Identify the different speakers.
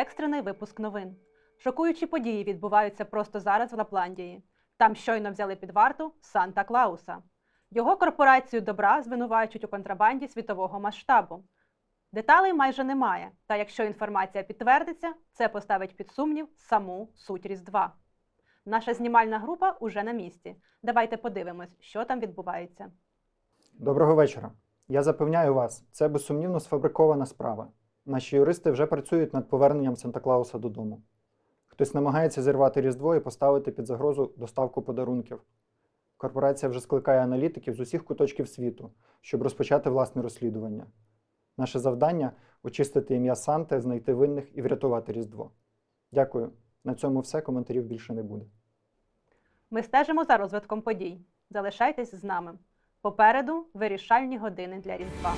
Speaker 1: Екстрений випуск новин. Шокуючі події відбуваються просто зараз в Лапландії. Там щойно взяли під варту Санта Клауса. Його корпорацію добра звинувачують у контрабанді світового масштабу. Деталей майже немає, та якщо інформація підтвердиться, це поставить під сумнів саму суть Різдва. Наша знімальна група уже на місці. Давайте подивимось, що там відбувається.
Speaker 2: Доброго вечора. Я запевняю вас, це безсумнівно сфабрикована справа. Наші юристи вже працюють над поверненням Санта Клауса додому. Хтось намагається зірвати Різдво і поставити під загрозу доставку подарунків. Корпорація вже скликає аналітиків з усіх куточків світу, щоб розпочати власне розслідування. Наше завдання очистити ім'я Санти, знайти винних і врятувати Різдво. Дякую. На цьому все. Коментарів більше не буде.
Speaker 1: Ми стежимо за розвитком подій. Залишайтесь з нами. Попереду вирішальні години для Різдва.